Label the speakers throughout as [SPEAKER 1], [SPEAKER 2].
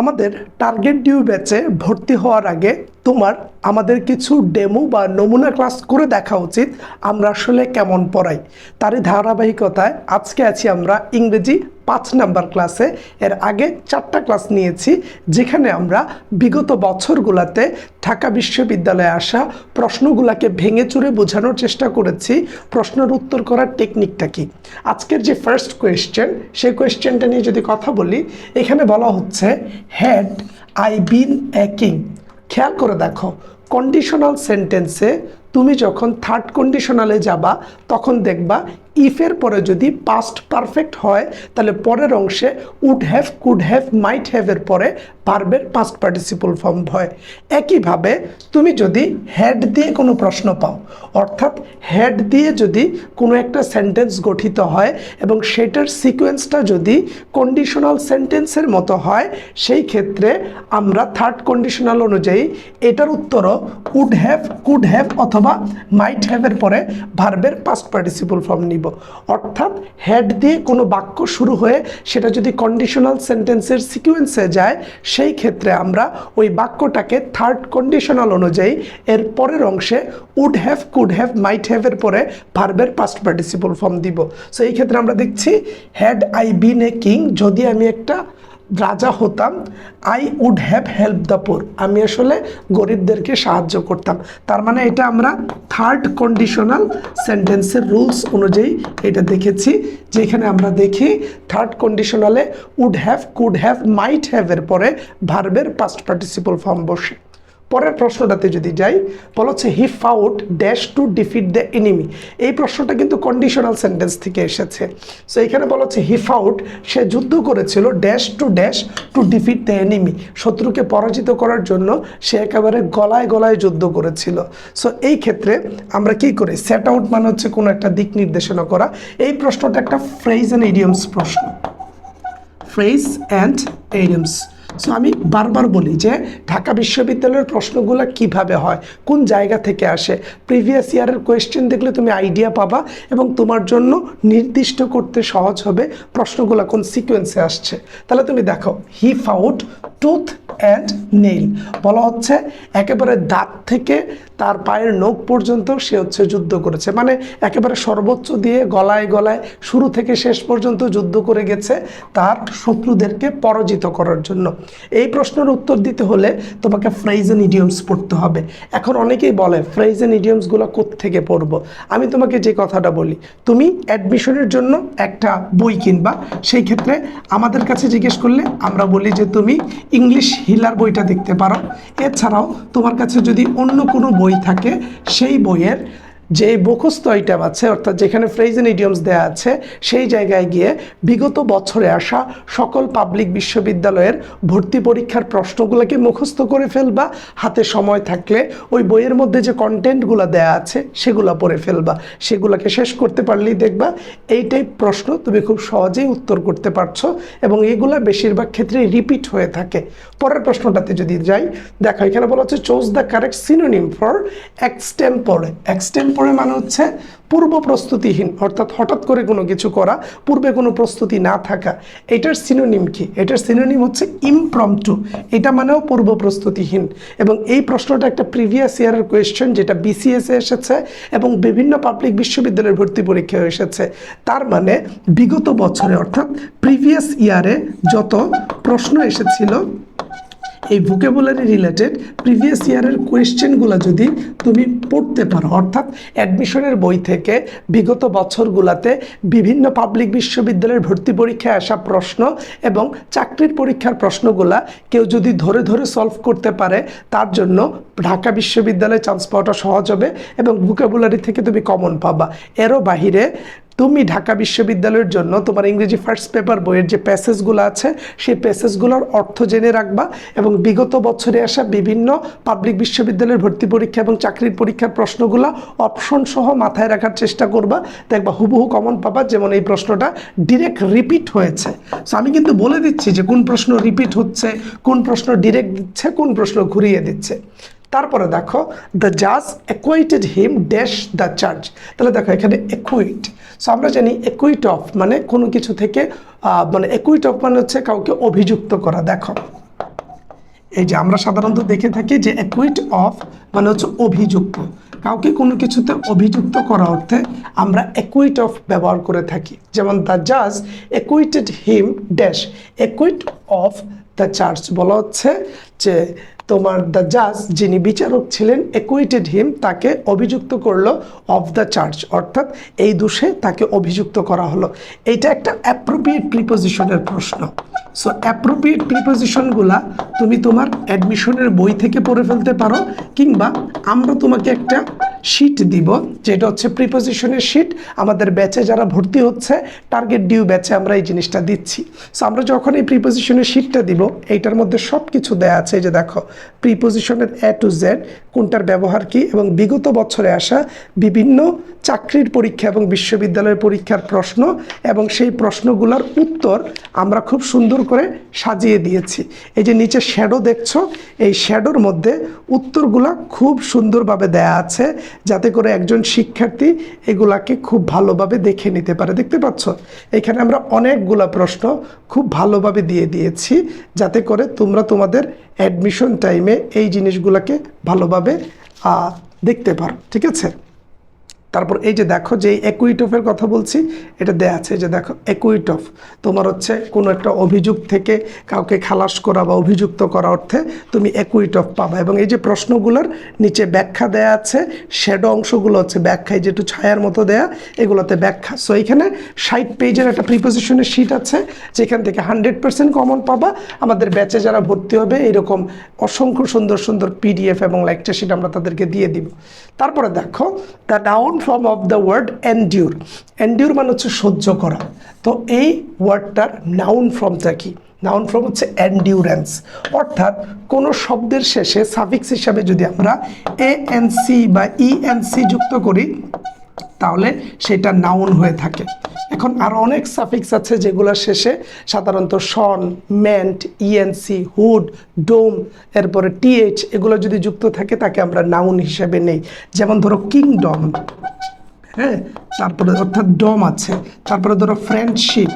[SPEAKER 1] আমাদের target due ব্যাচে ভর্তি হওয়ার আগে তোমার আমাদের কিছু ডেমো বা নমুনা ক্লাস করে দেখা উচিত, আমরা আসলে কেমন পড়াই। তারই ধারাবাহিকতায় আজকে আছি আমরা ইংরেজি পাঁচ নাম্বার ক্লাসে। এর আগে চারটা ক্লাস নিয়েছি, যেখানে আমরা বিগত বছরগুলোতে ঢাকা বিশ্ববিদ্যালয়ে আসা প্রশ্নগুলোকে ভেঙে চুরে বোঝানোর চেষ্টা করেছি। প্রশ্নের উত্তর করার টেকনিকটা কি? আজকের যে ফার্স্ট কোয়েশ্চেন সেই কোয়েশ্চেনটা নিয়ে যদি কথা বলি, এখানে বলা হচ্ছে হ্যাড আই বিন অ্যাকিং খেয়াল করে দেখো কন্ডিশনাল সেন্টেন্সে তুমি যখন থার্ড কন্ডিশনালে যাবা, তখন দেখবা ইফের পরে যদি পাস্ট পারফেক্ট হয়, তাহলে পরের অংশে would have could have might হ্যাভের পরে পারবের পাস্ট পার্টিসিপল ফর্ম হয়। একইভাবে তুমি যদি হেড দিয়ে কোনো প্রশ্ন পাও, অর্থাৎ হেড দিয়ে যদি কোনো একটা সেন্টেন্স গঠিত হয় এবং সেটার সিকোয়েন্সটা যদি কন্ডিশনাল সেন্টেন্সের মতো হয়, সেই ক্ষেত্রে আমরা থার্ড কন্ডিশনাল অনুযায়ী এটার উত্তরও উড হ্যাভ কুড হ্যাভ অথবা মাইট হ্যাভের পরে ভার্বের পাস্ট পার্টিসিপল ফর্ম নিব। অর্থাৎ হেড দিয়ে কোনো বাক্য শুরু হয়ে সেটা যদি কন্ডিশনাল সেন্টেন্সের সিকুয়েন্সে যায়, সেই ক্ষেত্রে আমরা ওই বাক্যটাকে থার্ড কন্ডিশনাল অনুযায়ী এর পরের অংশে would have could have might হ্যাভের পরে ভার্বের পাস্ট পার্টিসিপল ফর্ম দিব। সো এই ক্ষেত্রে আমরা দেখছি had I been a king যদি আমি একটা রাজা হতাম I would have help the poor আমি আসলে গরিবদেরকে সাহায্য করতাম। তার মানে এটা আমরা থার্ড কন্ডিশনাল সেন্টেন্সের রুলস অনুযায়ী এটা দেখেছি, যেখানে আমরা দেখি third কন্ডিশনালে would have could have might হ্যাভের পরে ভার্বের পাস্ট পার্টিসিপল ফর্ম বসে। পরের প্রশ্নটাতে যদি যাই, বলা হচ্ছে he fought dash to defeat the enemy এই প্রশ্নটা কিন্তু কন্ডিশনাল সেন্টেন্স থেকে এসেছে। সো এখানে বলা হচ্ছে হি ফাউট সে যুদ্ধ করেছিল dash to dash to defeat the enemy শত্রুকে পরাজিত করার জন্য সে একেবারে গলায় গলায় যুদ্ধ করেছিল। সো এই ক্ষেত্রে আমরা কি করি? সেট আউট মানে হচ্ছে কোনো একটা দিক নির্দেশনা করা। এই প্রশ্নটা একটা ফ্রেজ অ্যান্ড ইডিয়মস প্রশ্ন। ফ্রেজ অ্যান্ড এইডিয়ামস সো আমি বারবার বলি যে, ঢাকা বিশ্ববিদ্যালয়ের প্রশ্নগুলো কীভাবে হয়, কোন জায়গা থেকে আসে প্রিভিয়াস ইয়ারের কোয়েশ্চেন দেখলে তুমি আইডিয়া পাবা এবং তোমার জন্য নির্দিষ্ট করতে সহজ হবে প্রশ্নগুলো কোন সিকোয়েন্সে আসছে। তাহলে তুমি দেখো he fought tooth and nail বলা হচ্ছে একেবারে দাঁত থেকে তার পায়ের নখ পর্যন্ত সে হচ্ছে যুদ্ধ করেছে। মানে একেবারে সর্বোচ্চ দিয়ে গলায় গলায় শুরু থেকে শেষ পর্যন্ত যুদ্ধ করে গেছে তার শত্রুদেরকে পরাজিত করার জন্য। এই প্রশ্নের উত্তর দিতে হলে তোমাকে ফ্রেজ অ্যান্ড ইডিয়মস পড়তে হবে। এখন অনেকেই বলে ফ্রেজ অ্যান্ড ইডিয়মসগুলো থেকে পড়ব? আমি তোমাকে যে কথাটা বলি, তুমি অ্যাডমিশনের জন্য একটা বই কিনবা, সেই ক্ষেত্রে আমাদের কাছে জিজ্ঞেস করলে আমরা বলি যে, তুমি ইংলিশ হিলার বইটা দেখতে পারো। এছাড়াও তোমার কাছে যদি অন্য কোনো বই থাকে, সেই বইয়ের যে মুখস্থ আইটেম আছে, অর্থাৎ যেখানে ফ্রেজ অ্যান্ড ইডিয়মস দেওয়া আছে, সেই জায়গায় গিয়ে বিগত বছরে আসা সকল পাবলিক বিশ্ববিদ্যালয়ের ভর্তি পরীক্ষার প্রশ্নগুলোকে মুখস্থ করে ফেলবা। হাতে সময় থাকলে ওই বইয়ের মধ্যে যে কন্টেন্টগুলো দেওয়া আছে, সেগুলো পড়ে ফেলবা। সেগুলোকে শেষ করতে পারলেই দেখবা এই টাইপ প্রশ্ন তুমি খুব সহজেই উত্তর করতে পারছ এবং এগুলা বেশিরভাগ ক্ষেত্রে রিপিট হয়ে থাকে। পরের প্রশ্নটাতে যদি যাই, দেখো এখানে বলা হচ্ছে choose the correct synonym for extempore extempore মানে হচ্ছে পূর্ব প্রস্তুতিহীন, অর্থাৎ হঠাৎ করে কোনো কিছু করা, পূর্বে কোনো প্রস্তুতি না থাকা, এটার সিনোনিম কি? এটার সিনোনিম হচ্ছে ইমপ্রমটু এটা মানেও পূর্ব প্রস্তুতিহীন। এবং এই প্রশ্নটা একটা প্রিভিয়াস ইয়ারের কোয়েশ্চেন যেটা বিসিএসে এসেছে, এবং বিভিন্ন পাবলিক বিশ্ববিদ্যালয়ের ভর্তি পরীক্ষায় এসেছে। তার মানে বিগত বছরে, অর্থাৎ প্রিভিয়াস ইয়ারে যত প্রশ্ন এসেছিল এই ভোকেবুলারি রিলেটেড প্রিভিয়াস ইয়ারের কোয়েশ্চেনগুলো যদি তুমি পড়তে পারো, অর্থাৎ অ্যাডমিশনের বই থেকে বিগত বছরগুলোতে বিভিন্ন পাবলিক বিশ্ববিদ্যালয়ের ভর্তি পরীক্ষায় আসা প্রশ্ন এবং চাকরির পরীক্ষার প্রশ্নগুলা কেউ যদি ধরে ধরে সলভ করতে পারে, তার জন্য ঢাকা বিশ্ববিদ্যালয়ে চান্স পাওয়াটা সহজ হবে এবং ভোকেবুলারি থেকে তুমি কমন পাবা। এরও বাহিরে তুমি ঢাকা বিশ্ববিদ্যালয়ের জন্য তোমার ইংরেজি ফার্স্ট পেপার বইয়ের যে প্যাসেজগুলো আছে, সেই প্যাসেজগুলোর অর্থ জেনে রাখবা এবং বিগত বছরে আসা বিভিন্ন পাবলিক বিশ্ববিদ্যালয়ের ভর্তি পরীক্ষা এবং চাকরির পরীক্ষার প্রশ্নগুলো অপশন সহ মাথায় রাখার চেষ্টা করবা। দেখবা হুবহু কমন পাবা, যেমন এই প্রশ্নটা ডিরেক্ট রিপিট হয়েছে। সো আমি কিন্তু বলে দিচ্ছি যে কোন প্রশ্ন রিপিট হচ্ছে, কোন প্রশ্ন ডিরেক্ট দিচ্ছে, কোন প্রশ্ন ঘুরিয়ে দিচ্ছে। তারপরে দেখো দ্য জাজ acquitted him dash the charge তাহলে দেখো, এখানে অ্যাকুইট সো আমরা জানি অ্যাকুইট অফ মানে কোনো কিছু থেকে মানে অ্যাকুইট অফ মানে হচ্ছে কাউকে অভিযুক্ত করা। দেখো, এই যে আমরা সাধারণত দেখে থাকি যে অ্যাকুইট অফ মানে হচ্ছে অভিযুক্ত। কাউকে কোনো কিছুতে অভিযুক্ত করা অর্থে আমরা অ্যাকুইট অফ ব্যবহার করে থাকি। যেমন দ্য জাজ acquitted him dash acquit of the church বলা হচ্ছে যে তোমার দ্য জাজ যিনি বিচারক ছিলেন অ্যাকুইটেড হিম তাকে অভিযুক্ত করল অফ দ্য চার্চ অর্থাৎ এই দোষে তাকে অভিযুক্ত করা হলো। এইটা একটা অ্যাপ্রোপ্রিয়েট প্রিপোজিশনের প্রশ্ন। সো অ্যাপ্রোপ্রিয়েট প্রিপোজিশনগুলা তুমি তোমার অ্যাডমিশনের বই থেকে পড়ে ফেলতে পারো, কিংবা আমরা তোমাকে একটা শিট দিব, যেটা হচ্ছে প্রিপোজিশনের শিট আমাদের ব্যাচে যারা ভর্তি হচ্ছে টার্গেট ডিউ ব্যাচে আমরা এই জিনিসটা দিচ্ছি। সো আমরা যখন এই প্রিপোজিশনের শিটটা দিব, এইটার মধ্যে সব কিছু দেয়া আছে যে দেখো প্রিপোজিশনের এ টু জেড কোনটার ব্যবহার কি এবং বিগত বছরে আসা বিভিন্ন চাকরির পরীক্ষা এবং বিশ্ববিদ্যালয়ের পরীক্ষার প্রশ্ন এবং সেই প্রশ্নগুলোর উত্তর আমরা খুব সুন্দর করে সাজিয়ে দিয়েছি। এই যে নিচে শ্যাডো দেখছ, এই শ্যাডোর মধ্যে উত্তরগুলা খুব সুন্দরভাবে দেয়া আছে যাতে করে একজন শিক্ষার্থী এগুলাকে খুব ভালোভাবে দেখে নিতে পারে। দেখতে পাচ্ছ? এখানে আমরা অনেকগুলা প্রশ্ন খুব ভালোভাবে দিয়ে দিয়েছি যাতে করে তোমরা তোমাদের অ্যাডমিশন টাইমে এই জিনিসগুলোকে ভালোভাবে দেখতে পারো। ঠিক আছে? তারপর এই যে দেখো যে একুইটফের কথা বলছি, এটা দেয়া আছে যে দেখো একুইটফ তোমার হচ্ছে কোনো একটা অভিযোগ থেকে কাউকে খালাস করা বা অভিযুক্ত করা অর্থে তুমি একুইটফ পাবা। এবং এই যে প্রশ্নগুলোর নিচে ব্যাখ্যা দেয়া আছে শ্যাডো অংশগুলো হচ্ছে ব্যাখ্যায় যেটু ছায়ার মতো দেয়া, এগুলোতে ব্যাখ্যা। সো এখানে ষাট পেজের একটা প্রিপোজিশনের শিট আছে, যেখান থেকে হান্ড্রেড পার্সেন্ট কমন পাবা। আমাদের ব্যাচে যারা ভর্তি হবে, এরকম অসংখ্য সুন্দর সুন্দর পিডিএফ এবং লেকচার শিট আমরা তাদেরকে দিয়ে দিব। তারপরে দেখো the noun form of the word endure endure মানে হচ্ছে সহ্য করা। তো এই ওয়ার্ডটার নাউন ফর্মটা কি? নাউন ফর্ম হচ্ছে অ্যান্ডিউরেন্স অর্থাৎ কোনো শব্দের শেষে সাফিক্স হিসাবে যদি আমরা এ এন সি বা ই এন সি যুক্ত করি তাহলে সেটা নাউন হয়ে থাকে। এখন আরও অনেক সাফিক্স আছে যেগুলো শেষে সাধারণত tion ment ENC hood dom এরপরে টিএইচ এগুলো যদি যুক্ত থাকে তাকে আমরা নাউন হিসেবে নেই। যেমন ধরো কিংডম হ্যাঁ? তারপরে অর্থাৎ ডম আছে। তারপরে ধরো ফ্রেন্ডশিপ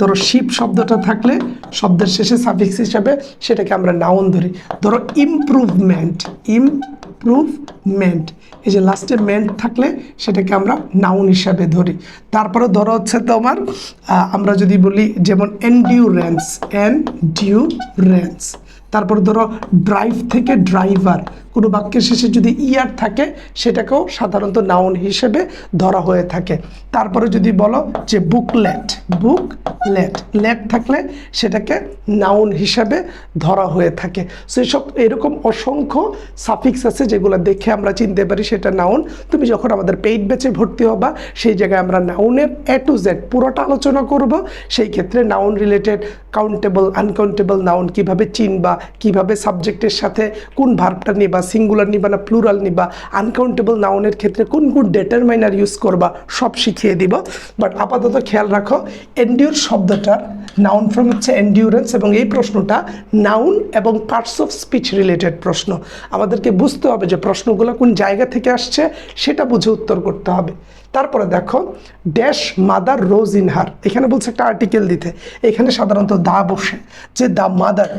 [SPEAKER 1] ধরো শিপ শব্দটা থাকলে শব্দের শেষে সাফিক্স হিসাবে সেটাকে আমরা নাউন ধরি। ধরো ইমপ্রুভমেন্ট ইমপ্রুভমেন্ট এই যে লাস্টে মেন্ট থাকলে সেটাকে আমরা নাউন হিসাবে ধরি। তারপরে ধরো হচ্ছে তোমার আমরা যদি বলি যেমন এন্ডিউরেন্স এন্ডিউরেন্স তারপর ধরো ড্রাইভ থেকে ড্রাইভার কোনো বাক্যের শেষে যদি ইয়ার থাকে, সেটাকেও সাধারণত নাউন হিসেবে ধরা হয়ে থাকে। তারপরে যদি বলো যে বুকলেট বুকলেট লেট থাকলে সেটাকে নাউন হিসাবে ধরা হয়ে থাকে। সেই সব এরকম অসংখ্য সাফিক্স আছে যেগুলো দেখে আমরা চিনতে পারি সেটা নাউন তুমি যখন আমাদের পেইড ব্যাচে ভর্তি হবা, সেই জায়গায় আমরা নাউনের এ টু জেড পুরোটা আলোচনা করব। সেই ক্ষেত্রে noun related countable uncountable noun কীভাবে চিনবা, কীভাবে সাবজেক্টের সাথে কোন ভার্বটা নিবা সিঙ্গুলার নিবা না প্লুরাল নিবা আনকাউন্টেবল নাউনের ক্ষেত্রে কোন কোন ডেটারমাইনার ইউজ করবা, সব শিখিয়ে দিব। বাট আপাতত খেয়াল রাখো এন্ডিউর শব্দটার নাউন ফর্ম হচ্ছে এন্ডিউরেন্স এবং এই প্রশ্নটা নাউন এবং পার্টস অফ স্পিচ রিলেটেড প্রশ্ন। আমাদেরকে বুঝতে হবে যে প্রশ্নগুলো কোন জায়গা থেকে আসছে, সেটা বুঝে উত্তর করতে হবে। তারপরে দেখো dash mother rose in her এখানে বলছে একটা আর্টিকেল দিতে। এখানে সাধারণত দা বসে। যে the mother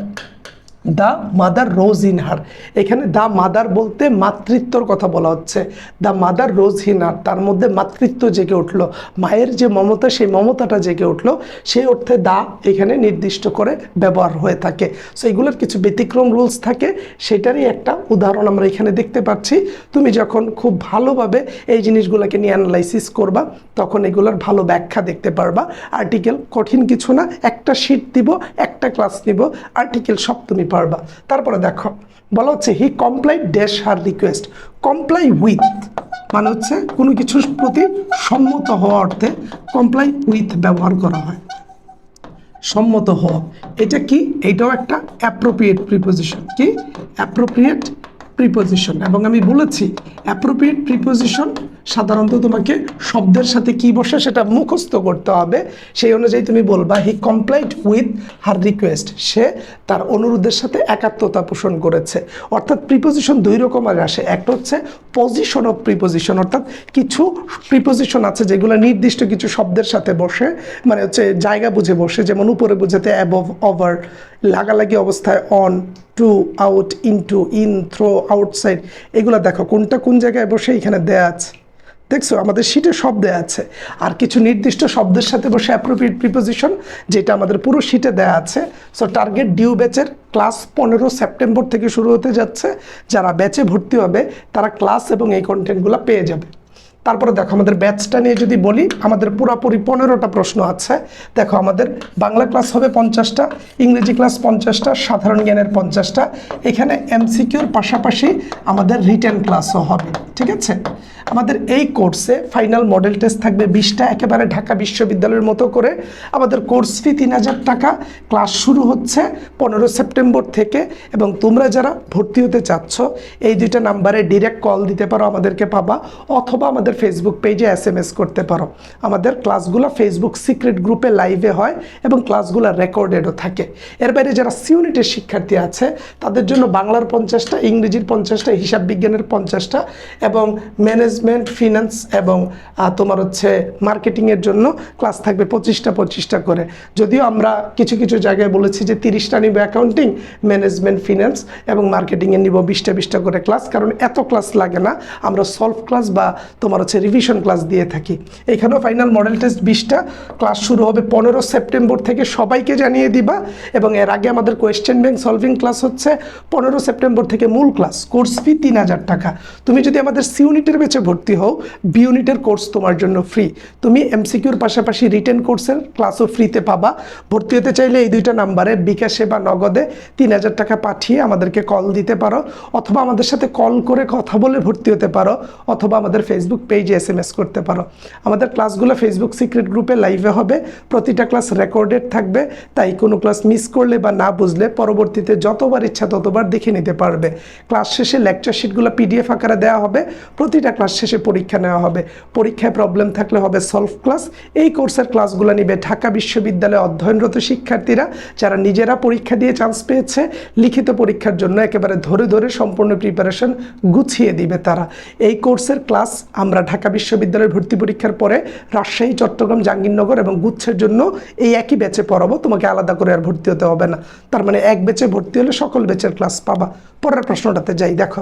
[SPEAKER 1] the mother rose in her. এখানে দ্য মাদার বলতে মাতৃত্বর কথা বলা হচ্ছে। The mother rose in her, তার মধ্যে মাতৃত্ব জেগে উঠল। মায়ের যে মমতা, সেই মমতাটা জেগে উঠল। সেই অর্থে দা এখানে নির্দিষ্ট করে ব্যবহার হয়ে থাকে। সো এগুলোর কিছু ব্যতিক্রম রুলস থাকে। সেটারই একটা উদাহরণ আমরা এখানে দেখতে পাচ্ছি। তুমি যখন খুব ভালোভাবে এই জিনিসগুলোকে নিয়ে অ্যানালাইসিস করবা, তখন এগুলোর ভালো ব্যাখ্যা দেখতে পারবা। আর্টিকেল কঠিন কিছু না, একটা শিট দিব, একটা ক্লাস নিব আর্টিকেল সব তুমি পারবা। তারপরে দেখো, বলা হচ্ছে he comply dash her request comply with মানে হচ্ছে কোনো কিছুর প্রতি সম্মত হওয়া অর্থে কমপ্লাই উইথ ব্যবহার করা হয়। সম্মত হওয়া। এটা কি? এটাও একটা অ্যাপ্রোপ্রিয়েট প্রিপোজিশন কি? অ্যাপ্রোপ্রিয়েট প্রিপোজিশন এবং আমি বলেছি অ্যাপ্রোপ্রিয়েট প্রিপোজিশন সাধারণত তোমাকে শব্দের সাথে কি বসে সেটা মুখস্থ করতে হবে। সেই অনুযায়ী তুমি বলবা he complied with her request সে তার অনুরোধের সাথে একাত্মতা পোষণ করেছে। অর্থাৎ প্রিপোজিশন দুই রকমের আসে। একটা হচ্ছে পজিশন অফ প্রিপোজিশন অর্থাৎ কিছু প্রিপোজিশন আছে যেগুলো নির্দিষ্ট কিছু শব্দের সাথে বসে মানে হচ্ছে জায়গা বুঝে বসে, যেমন উপরে বুঝাতে অ্যাবভ ওভার লাগালাগি অবস্থায় on to out into in through outside এগুলো দেখো, কোনটা কোন জায়গায় বসে এখানে দেয়া আছে? দেখছ? আমাদের শিটে সব দেয়া আছে। আর কিছু নির্দিষ্ট শব্দের সাথে বসে অ্যাপ্রোপ্রিয়েট প্রিপোজিশন যেটা আমাদের পুরো শিটে দেয়া আছে। সো টার্গেট ডিউ ব্যাচের ক্লাস পনেরো সেপ্টেম্বর থেকে শুরু হতে যাচ্ছে। যারা ব্যাচে ভর্তি হবে, তারা ক্লাস এবং এই কন্টেন্টগুলো পেয়ে যাবে। তারপরে দেখো আমাদের ব্যাচটা নিয়ে যদি বলি, আমাদের পুরাপুরি পনেরোটা প্রশ্ন আছে। দেখো আমাদের বাংলা ক্লাস হবে পঞ্চাশটা, ইংরেজি ক্লাস পঞ্চাশটা, সাধারণ জ্ঞানের পঞ্চাশটা। এখানে এমসিকিউর পাশাপাশি আমাদের রিটার্ন ক্লাসও হবে, ঠিক আছে? আমাদের এই কোর্সে ফাইনাল মডেল টেস্ট থাকবে বিশটা, একেবারে ঢাকা বিশ্ববিদ্যালয়ের মতো করে। আমাদের কোর্স ফি তিন হাজার টাকা। ক্লাস শুরু হচ্ছে পনেরো সেপ্টেম্বর থেকে এবং তোমরা যারা ভর্তি হতে চাচ্ছ, এই দুইটা নাম্বারে ডিরেক্ট কল দিতে পারো আমাদেরকে পাবা। অথবা আমাদের ফেসবুক পেজে এস এম এস করতে পারো। আমাদের ক্লাসগুলো ফেসবুক সিক্রেট গ্রুপে লাইভে হয় এবং ক্লাসগুলো রেকর্ডেডও থাকে। এর বাইরে যারা সিউনিটের শিক্ষার্থী আছে, তাদের জন্য বাংলার পঞ্চাশটা, ইংরেজির পঞ্চাশটা, হিসাব বিজ্ঞানের পঞ্চাশটা এবং ম্যানেজমেন্ট ফিনান্স এবং তোমার হচ্ছে মার্কেটিংয়ের জন্য ক্লাস থাকবে পঁচিশটা পঁচিশটা করে। যদিও আমরা কিছু কিছু জায়গায় বলেছি যে তিরিশটা নিব অ্যাকাউন্টিং ম্যানেজমেন্ট ফিনান্স এবং মার্কেটিংয়ে নিব বিশটা বিশটা করে ক্লাস কারণ এত ক্লাস লাগে না। আমরা সলভ ক্লাস বা তোমার হচ্ছে রিভিশন ক্লাস দিয়ে থাকি। এখানেও ফাইনাল মডেল টেস্ট বিশটা ক্লাস শুরু হবে পনেরো সেপ্টেম্বর থেকে সবাইকে জানিয়ে দিবা এবং এর আগে আমাদের কোয়েশ্চেন ব্যাংক সলভিং ক্লাস হচ্ছে পনেরো সেপ্টেম্বর থেকে মূল ক্লাস কোর্স ফি তিন হাজার টাকা। তুমি যদি আমাদের সি ইউনিটের বেচে ভর্তি হও বি ইউনিটের কোর্স তোমার জন্য ফ্রি তুমি এমসিকিউর পাশাপাশি রিটেন কোর্সের ক্লাসও ফ্রিতে পাবা। ভর্তি হতে চাইলে এই দুইটা নাম্বারে বিকাশে বা নগদে তিন হাজার টাকা পাঠিয়ে আমাদেরকে কল দিতে পারো, অথবা আমাদের সাথে কল করে কথা বলে ভর্তি হতে পারো, অথবা আমাদের ফেসবুক পেজে এস এম এস করতে পারো। আমাদের ক্লাসগুলো ফেসবুক সিক্রেট গ্রুপে লাইভে হবে। প্রতিটা ক্লাস রেকর্ডেড থাকবে। তাই কোনো ক্লাস মিস করলে বা না বুঝলে পরবর্তীতে যতবার ইচ্ছা ততবার দেখে নিতে পারবে। ক্লাস শেষে লেকচার শিটগুলো পিডিএফ আকারে দেওয়া হবে। প্রতিটা ক্লাস শেষে পরীক্ষা নেওয়া হবে। পরীক্ষায় প্রবলেম থাকলে হবে সলভ ক্লাস এই কোর্সের ক্লাসগুলো নিবে ঢাকা বিশ্ববিদ্যালয়ে অধ্যয়নরত শিক্ষার্থীরা, যারা নিজেরা পরীক্ষা দিয়ে চান্স পেয়েছে। লিখিত পরীক্ষার জন্য একেবারে ধরে ধরে সম্পূর্ণ প্রিপারেশন গুছিয়ে দিবে তারা। এই কোর্সের ক্লাস আমরা ঢাকা বিশ্ববিদ্যালয়ের ভর্তি পরীক্ষার পরে রাজশাহী, চট্টগ্রাম, জাহাঙ্গীরনগর এবং গুচ্ছের জন্য এই একই ব্যাচে পড়াবো। তোমাকে আলাদা করে আর ভর্তি হতে হবে না। তার মানে এক ব্যাচে ভর্তি হলে সকল ব্যাচের ক্লাস পাবা। পরের প্রশ্নটাতে যাই, দেখো।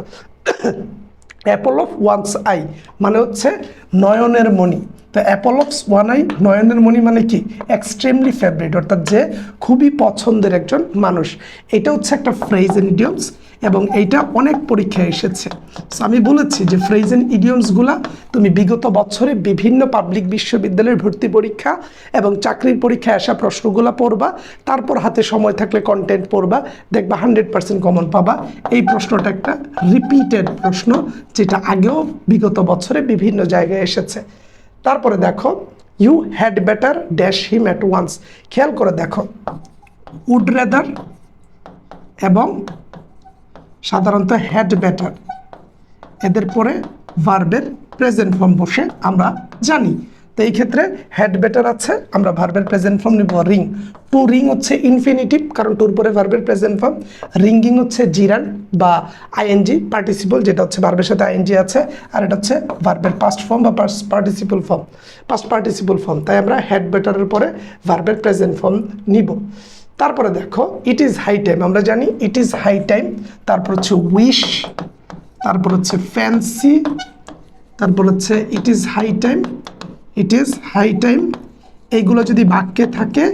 [SPEAKER 1] অ্যাপল অফ ওয়ান্স আই মানে হচ্ছে নয়নের মণি। তো অ্যাপল অফ ওয়ান আই, নয়নের মণি মানে কি? এক্সট্রিমলি ফেভারিট অর্থাৎ যে খুবই পছন্দের একজন মানুষ। এটা হচ্ছে একটা ফ্রেজ এন্ড ইডিয়মস এবং এইটা অনেক পরীক্ষায় এসেছে। আমি বলেছি যে ফ্রেজ এন্ড ইডিয়মসগুলা তুমি বিগত বছরে বিভিন্ন পাবলিক বিশ্ববিদ্যালয়ের ভর্তি পরীক্ষা এবং চাকরির পরীক্ষায় আসা প্রশ্নগুলো পড়বা, তারপর হাতে সময় থাকলে কন্টেন্ট পড়বা, দেখবা হান্ড্রেড পার্সেন্ট কমন পাবা। এই প্রশ্নটা একটা রিপিটেড প্রশ্ন, যেটা আগেও বিগত বছরে বিভিন্ন জায়গায় এসেছে। তারপরে দেখো you had better dash him at once খেয়াল করে দেখো উড রেদার এবং সাধারণত হ্যাড বেটার এদের পরে ভার্বের প্রেজেন্ট ফর্ম বসে আমরা জানি। তো এই ক্ষেত্রে হেড বেটার আছে, আমরা ভার্বের প্রেজেন্ট ফর্ম নিব রিং টু রিং হচ্ছে ইনফিনিটিভ কারণ টুর পরে ভার্বের প্রেজেন্ট ফর্ম রিঙ্গিং হচ্ছে জিরান বা আইএনজি পার্টিসিপল যেটা হচ্ছে ভার্বের সাথে আইএনজি আছে, আর এটা হচ্ছে ভার্বের পাস্ট ফর্ম বা participle form past participle form তাই আমরা হেড বেটারের পরে ভার্বের প্রেজেন্ট ফর্ম নিব। তারপরে দেখো ইট ইজ হাই টাইম আমরা জানি ইট ইজ হাই টাইম তারপর হচ্ছে উইশ তারপর হচ্ছে ফ্যান্সি তারপর হচ্ছে it is high time it is high time এইগুলো যদি বাক্যে থাকে,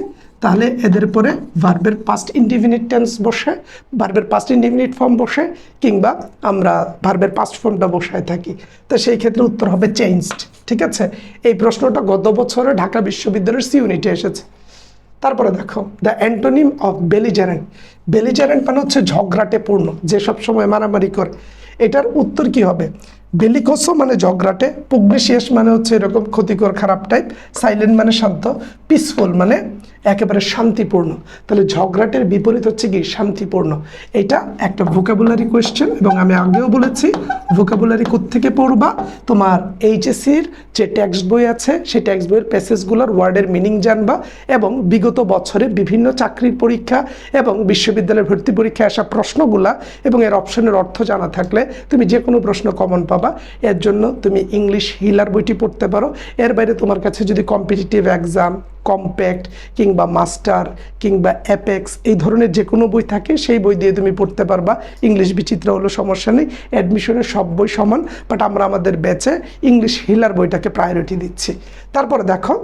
[SPEAKER 1] তাহলে এদের পরে ভার্বের পাস্ট ইনডিফিনিট টেন্স বসে ভার্বের পাস্ট ইনডিফিনিট ফর্ম বসে, কিংবা আমরা ভার্বের পাস্ট ফর্মটা বসায় থাকি। তো সেই ক্ষেত্রে উত্তর হবে চেঞ্জড ঠিক আছে? এই প্রশ্নটা গত বছরে ঢাকা বিশ্ববিদ্যালয়ের সি ইউনিটে এসেছে। তারপরে দেখো the antonym of belligerent belligerent মানে হচ্ছে ঝগড়াটে পূর্ণ যে সব সময় মারামারি করে। এটার উত্তর কি হবে? বেলিকোসো মানে ঝগড়াটে পুগনেশিয়াস মানে হচ্ছে এরকম ক্ষতিকর, খারাপ টাইপ সাইলেন্ট মানে শান্ত পিসফুল মানে একেবারে শান্তিপূর্ণ। তাহলে ঝগড়াটের বিপরীত হচ্ছে কি? শান্তিপূর্ণ। এটা একটা ভোকাবুলারি কোয়েশ্চেন এবং আমি আগেও বলেছি ভোকাবুলারি থেকে পড়বা? তোমার এইচএসির যে টেক্সট বই আছে, সেই টেক্সট বইয়ের প্যাসেজগুলোর ওয়ার্ডের মিনিং জানবা এবং বিগত বছরে বিভিন্ন চাকরির পরীক্ষা এবং বিশ্ববিদ্যালয়ের ভর্তি পরীক্ষায় আসা প্রশ্নগুলা এবং এর অপশনের অর্থ জানা থাকলে তুমি যে কোনো প্রশ্ন কমন পাবা। এর জন্য তুমি ইংলিশ হিলার বইটি পড়তে পারো। এর বাইরে তোমার কাছে যদি কম্পিটিটিভ এক্সাম কম্প্যাক্ট কিংবা মাস্টার কিংবা অ্যাপেক্স এই ধরনের যে কোনো বই থাকে, সেই বই দিয়ে তুমি পড়তে পারবা। ইংলিশ বিচিত্র হলো সমস্যা নেই অ্যাডমিশনের সব বই সমান বাট আমরা আমাদের ব্যাচে ইংলিশ হিলার বইটাকে প্রায়োরিটি দিচ্ছি। তারপরে দেখো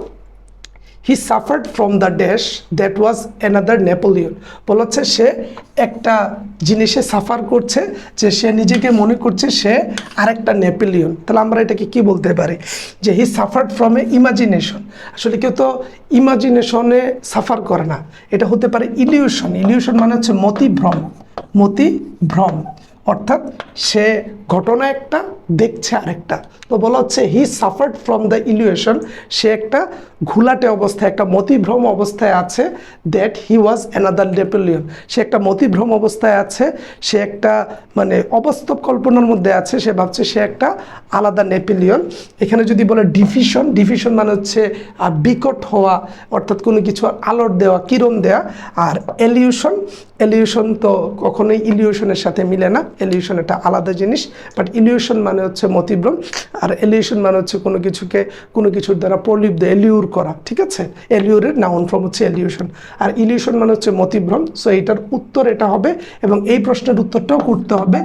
[SPEAKER 1] he suffered from the dash that was another Napoleon বলছে, সে একটা জিনিসে সাফার করছে, যে সে নিজেকে মনে করছে সে আরেকটা নেপোলিয়ন তাহলে আমরা এটাকে কি বলতে পারি? যে he suffered from a imagination আসলে কেউ তো ইমাজিনেশনে সাফার করে না। এটা হতে পারে ইলিউশন ইলিউশন মানে হচ্ছে মতিভ্রম। মতিভ্রম। অর্থাৎ সে ঘটনা একটা, দেখছে আরেকটা। তো বলা হচ্ছে he suffered from the illusion সে একটা ঘুলাটে অবস্থায়, একটা মতিভ্রম অবস্থায় আছে that he was another Napoleon সে একটা মতিভ্রম অবস্থায় আছে, সে একটা মানে অবাস্তব কল্পনার মধ্যে আছে, সে ভাবছে সে একটা আলাদা নেপোলিয়ন এখানে যদি বলে ডিফিশন ডিফিশন মানে হচ্ছে বিকট হওয়া, অর্থাৎ কোনো কিছু আলোর দেওয়া, কিরণ দেওয়া, আর এলিউশন এলিউশন তো কখনোই ইলিউশনের সাথে মিলে না এলিউশন একটা আলাদা জিনিস বাট ইলিউশন মানে হচ্ছে মতিভ্রম, আর এলিউশন মানে হচ্ছে কোনো কিছুকে, কোনো কিছুর দ্বারা প্রলিপ দেয় এলিউর করা, ঠিক আছে? এলিউরের নাউন ফর্ম হচ্ছে এলিউশন। আর ইলিউশন মানে হচ্ছে মতিভ্রম। সো এটার উত্তর এটা হবে এবং এই প্রশ্নের উত্তরটাও করতে হবে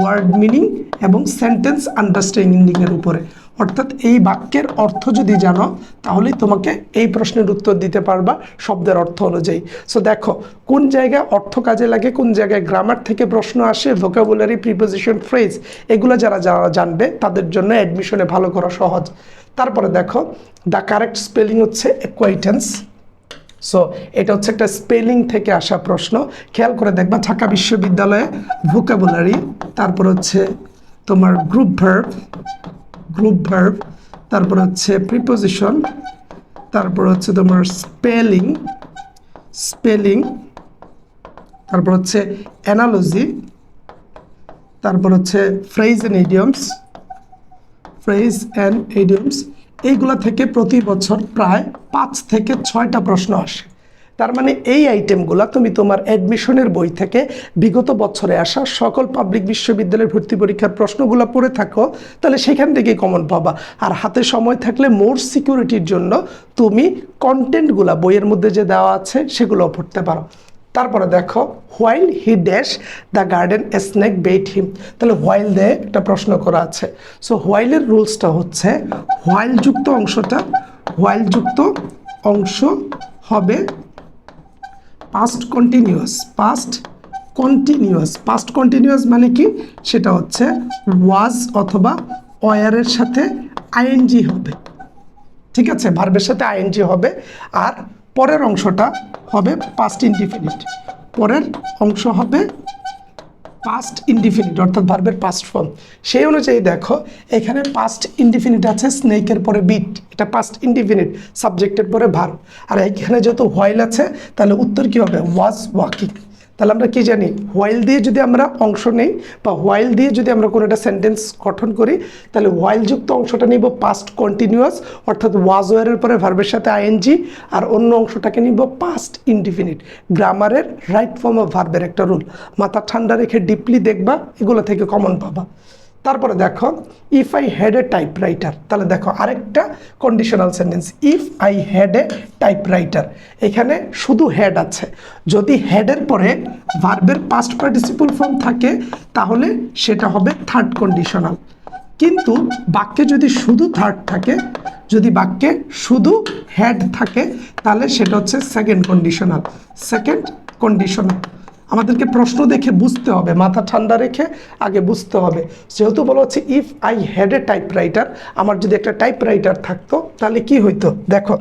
[SPEAKER 1] ওয়ার্ড মিনিং এবং সেন্টেন্স আন্ডারস্ট্যান্ডিংয়ের উপরে। অর্থাৎ এই বাক্যের অর্থ যদি জানো, তাহলে তোমাকে এই প্রশ্নের উত্তর দিতে পারবা শব্দের অর্থ অনুযায়ী। সো দেখো, কোন জায়গায় অর্থ কাজে লাগে, কোন জায়গায় গ্রামার থেকে প্রশ্ন আসে ভোকাবুলারি প্রিপোজিশন ফ্রেজ এগুলো যারা যারা জানবে, তাদের জন্য অ্যাডমিশনে ভালো করা সহজ। তারপরে দেখো দ্য কারেক্ট স্পেলিং হচ্ছে অ্যাকোয়াইটেন্স সো এটা হচ্ছে একটা স্পেলিং থেকে আসা প্রশ্ন। খেয়াল করে দেখবা, ঢাকা বিশ্ববিদ্যালয়ে ভোকাবুলারি তারপর হচ্ছে তোমার গ্রুপ ভার্ভ গ্রুপ ভার্ভ তারপর হচ্ছে প্রিপোজিশন তারপর হচ্ছে তোমার স্পেলিং স্পেলিং তারপর হচ্ছে অ্যানালজি তারপর হচ্ছে phrase and idioms phrase and idioms এইগুলো থেকে প্রতি বছর প্রায় পাঁচ থেকে ছয়টা প্রশ্ন আসে। তার মানে এই আইটেমগুলো তুমি তোমার অ্যাডমিশনের বই থেকে বিগত বছরে আসা সকল পাবলিক বিশ্ববিদ্যালয়ের ভর্তি পরীক্ষার প্রশ্নগুলো পড়ে থাকো, তাহলে সেখান থেকেই কমন পাবা। আর হাতে সময় থাকলে মোর সিকিউরিটির জন্য তুমি কন্টেন্টগুলো বইয়ের মধ্যে যে দেওয়া আছে সেগুলো পড়তে পারো। তারপরে দেখো while he dash the garden snake bit him তাহলে হোয়াইল দে একটা প্রশ্ন করা আছে। সো হোয়াইলের রুলসটা হচ্ছে হোয়াইল যুক্ত অংশটা হোয়াইল যুক্ত অংশ হবে past continuous past continuous past continuous মানে কি? সেটা হচ্ছে ওয়াজ অথবা ওয়ারের সাথে আইএনজি হবে। ঠিক আছে? ভার্বের সাথে আইএনজি হবে। আর পরের অংশটা হবে পাস্ট ইনডিফিনিট পরের অংশ হবে পাস্ট ইনডিফিনিট অর্থাৎ ভার্বের পাস্ট ফর্ম সেই অনুযায়ী দেখো, এখানে পাস্ট ইনডিফিনিট আছে স্নেকের পরে বিট এটা পাস্ট ইনডিফিনিট সাবজেক্টের পরে ভার্ব আর এখানে যেহেতু হোয়াইল আছে, তাহলে উত্তর কী হবে? ওয়াজ ওয়াকিং তাহলে আমরা কি জানি? হোয়াইল দিয়ে যদি আমরা অংশ নেই বা হোয়াইল দিয়ে যদি আমরা কোনো একটা সেন্টেন্স গঠন করি, তাহলে হোয়াইলযুক্ত অংশটা নিব পাস্ট কন্টিনিউয়াস অর্থাৎ ওয়াজ ওয়ারের পরে ভার্বের সাথে আইএনজি আর অন্য অংশটাকে নিব পাস্ট ইনডিফিনিট গ্রামারের রাইট ফর্ম অফ ভার্বের একটা রুল মাথা ঠান্ডা রেখে ডিপলি দেখবা, এগুলো থেকে কমন পাবা। তারপরে দেখো if I had a typewriter তাহলে দেখো আরেকটা conditional sentence if I had a typewriter এখানে শুধু হেড আছে। যদি হেডের পরে ভার্বের পাস্ট পার্টিসিপল ফর্ম থাকে, তাহলে সেটা হবে থার্ড কন্ডিশনাল কিন্তু বাক্যে যদি শুধু থার্ড থাকে, যদি বাক্যে শুধু হেড থাকে, তাহলে সেটা হচ্ছে সেকেন্ড কন্ডিশনাল সেকেন্ড কন্ডিশনাল আমাদেরকে প্রশ্ন দেখে বুঝতে হবে, মাথা ঠান্ডা রেখে আগে বুঝতে হবে। যেহেতু বলা হচ্ছে if I had a typewriter আমার যদি একটা টাইপ রাইটার থাকতো, তাহলে কি হইতো? দেখো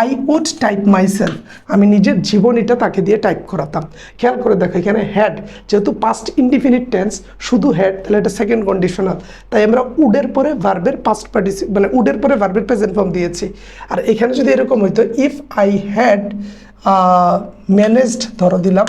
[SPEAKER 1] আই উড টাইপ মাইসেলফ আমি নিজের জীবনীটা তাকে দিয়ে টাইপ করাতাম। খেয়াল করে দেখো, এখানে হ্যাড যেহেতু পাস্ট ইনডিফিনিট টেন্স শুধু হ্যাড তাহলে এটা সেকেন্ড কন্ডিশনাল তাই আমরা উডের পরে ভার্বের পাস্ট পার্টিসি মানে উডের পরে ভার্বের প্রেজেন্ট ফর্ম দিয়েছি। আর এখানে যদি এরকম হইতো ইফ আই হ্যাড ম্যানেজড ধরো দিলাম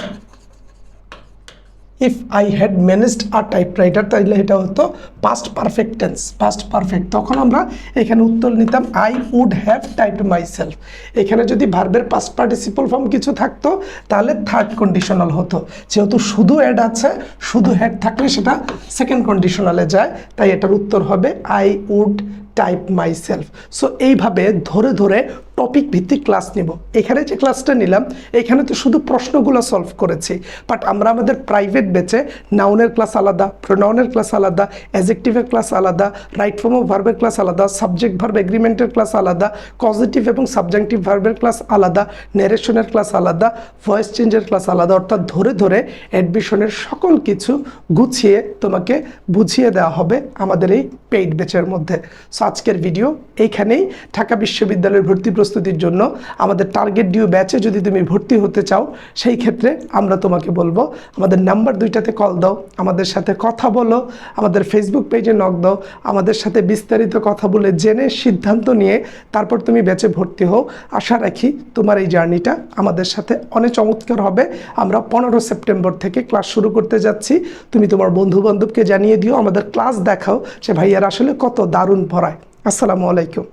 [SPEAKER 1] ইফ আই হ্যাড ম্যানেজড আর টাইপরাইটার তাহলে এটা হতো past perfect tense past perfect তখন আমরা এখানে উত্তর নিতাম I would have typed myself এখানে যদি ভার্বের পাস্ট পার্টিসিপল ফর্ম কিছু থাকতো, তাহলে থার্ড কন্ডিশনাল হতো। যেহেতু শুধু অ্যাড আছে, শুধু হ্যাড থাকলে সেটা সেকেন্ড কন্ডিশনালে যায়, তাই এটার উত্তর হবে I would type myself so এইভাবে ধরে ধরে টপিক ভিত্তিক ক্লাস নিব। এখানে যে ক্লাসটা নিলাম, এখানে তো শুধু প্রশ্নগুলো সলভ করেছি। বাট আমরা আমাদের প্রাইভেট বেচে নাউনের ক্লাস আলাদা প্রোনাউনের ক্লাস আলাদা অ্যাজেক্টিভের ক্লাস আলাদা রাইট ফর্ম অফ ভার্বের ক্লাস আলাদা সাবজেক্ট ভার্ব এগ্রিমেন্টের ক্লাস আলাদা পজিটিভ এবং সাবজেক্টিভ ভার্বের ক্লাস আলাদা ন্যারেশনের ক্লাস আলাদা ভয়েস চেঞ্জের ক্লাস আলাদা, অর্থাৎ ধরে ধরে অ্যাডমিশনের সকল কিছু গুছিয়ে তোমাকে বুঝিয়ে দেওয়া হবে আমাদের এই পেইড বেচের মধ্যে। সো আজকের ভিডিও এইখানেই। ঢাকা বিশ্ববিদ্যালয়ের ভর্তি প্রস্তুতির জন্য আমাদের টার্গেট ডিউ ব্যাচে যদি তুমি ভর্তি হতে চাও, সেই ক্ষেত্রে আমরা তোমাকে বলব, আমাদের নাম্বার দুইটাতে কল দাও, আমাদের সাথে কথা বলো, আমাদের ফেসবুক পেজে নক দাও, আমাদের সাথে বিস্তারিত কথা বলে জেনে সিদ্ধান্ত নিয়ে তারপর তুমি ব্যাচে ভর্তি হও। আশা রাখি তোমার এই জার্নিটা আমাদের সাথে অনেক চমৎকার হবে। আমরা পনেরো সেপ্টেম্বর থেকে ক্লাস শুরু করতে যাচ্ছি। তুমি তোমার বন্ধু বান্ধবকে জানিয়ে দিও, আমাদের ক্লাস দেখাও সে ভাইয়ার আসলে কত দারুণ পড়ায়। আসসালামু আলাইকুম।